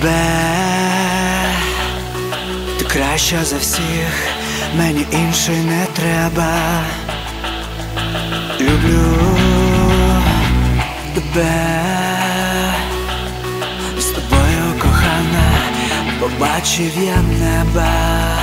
тебе, ти краща за всіх, мені інший не треба. Люблю тебе, з тобою кохана, побачив я неба.